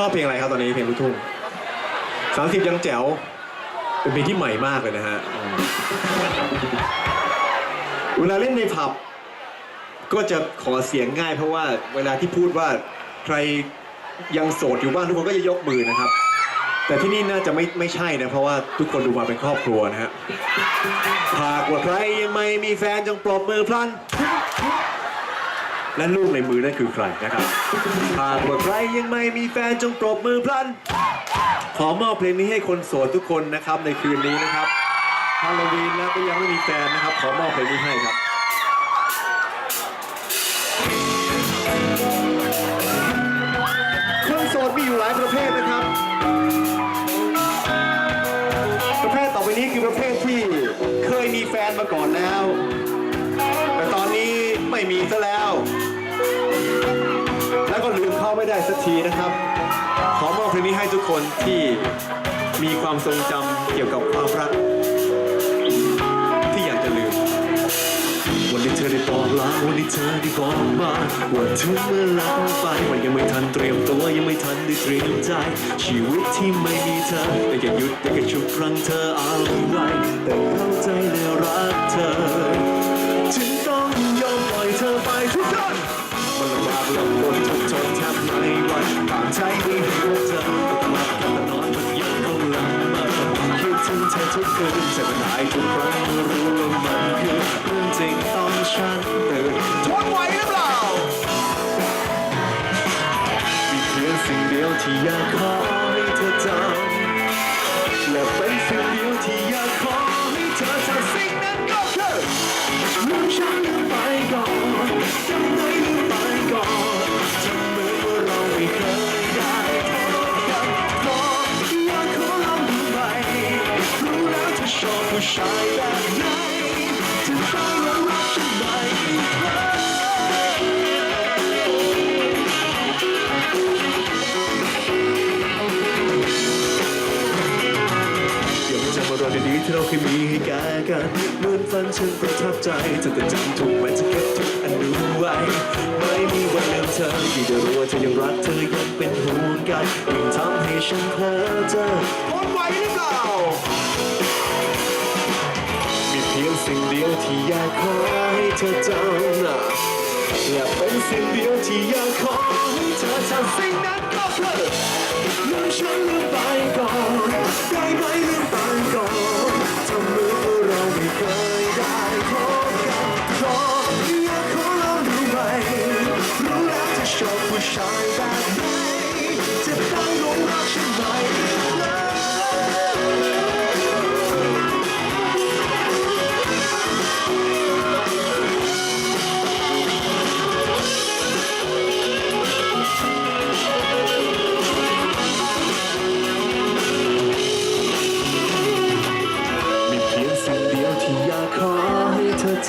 ชอบเพลงอะไรครับตอนนี้เพลงลูกทุ่งสามสิบยังแจ๋วเป็นเพลงที่ใหม่มากเลยนะฮะอืมเวลาเล่นในผับ ก็จะขอเสียงง่ายเพราะว่าเวลาที่พูดว่าใครยังโสดอยู่บ้านทุกคนก็จะยกมือนะครับ แต่ที่นี่น่าจะไม่ไม่ใช่นะ เพราะว่าทุกคนดูมาเป็นครอบครัวนะฮะหากว่าใครยังไม่มีแฟนจงปรบมือพลัน และลูกในมือนั่นคือใครนะครับหากว่าใครยังไม่มีแฟนจงปรบมือพลัน ขอมอบเพลงนี้ให้คนโสดทุกคนนะครับในคืนนี้นะครับฮาโลวีนแล้วก็ยังไม่มีแฟนนะครับ ขอมอบเพลงนี้ให้ครับคนโสดมีอยู่หลายประเภทนะครับ ประเภทต่อไปนี้คือประเภทที่เคยมีแฟนมาก่อนแล้ว แต่ตอนนี้ไม่มีซะแล้วาไม่ได้สักทีนะครับ ขอมอบเพลงนี้ให้ทุกคนที่มีความทรงจำเกี่ยวกับความรัก ที่อยากจะลืม วันที่เธอได้บอกลาวันที่เธอได้บอกมาว่าถึงเมื่อลาไปวันยังไม่ทันเตรียมตัวยังไม่ทันได้เตรียมใจ ชีวิตที่ไม่มีเธอแต่แค่หยุดแต่แค่ชุดรั้งเธอเอาไว้แต่เข้าใจและ ใจไม่ที่เธอต้องมากันแต่นอนมันยังคงลำมาคิดถึงเธอทุกคืนจะเป็นหายทุกครั้งเมื่อรู้ว่ามันคือเรื่องจริงตอนฉันตื่นทนไหวหรือเปล่ามีเพียงสิ่งเดียวที่อยากขอให้เธอจำ ผู้ชายแบบไหนจะต้องลองรักฉันไหมยังจำวันเราดีๆที่เราเคยมีให้แก่กันเหมือนฝันฉันประทับใจเธอจะจำทุกวันจะเก็บทุกอนุไว้ ไม่มีวันลืมเธอที่จะรู้ว่าเธอยังรักเธอยังเป็นห่วงกันยิ่งทำให้ฉันเพ้อเจอ ทนไหวหรือเปล่า พียงสิ่งเดียวที่อยากขอให้เธอจำนะและเป็นสิ่งเดียวที่อยากขอให้เธอจำสิ่งนั้นก็คือลืมฉันลืมไปก่อน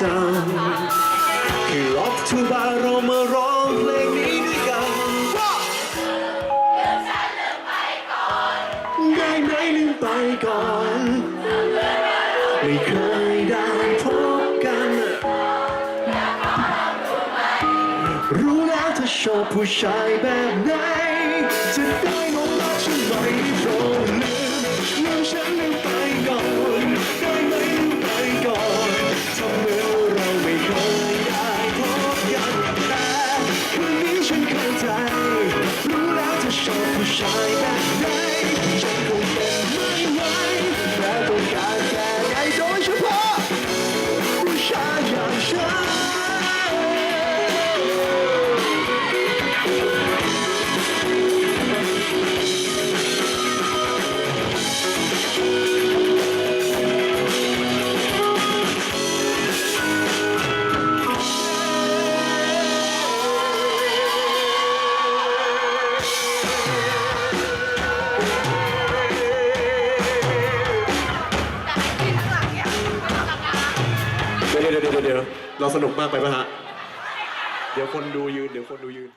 จำคือล็อกทูบาร์เรามาร้องเพลงนี้ด้วยกันว่าได้ไหมลืมไปก่อนไม่เคยได้พบกัน รู้แล้วเธอชอบผู้ชายแบบไหนจะได้ลงรักฉันไหมโปรดลืมลืมฉัน ช ดี๋ยวเดี๋ยวเดี๋ยวเราสนุกมากไปปะฮะ เดี๋ยวคนดูยืน เดี๋ยวคนดูยืน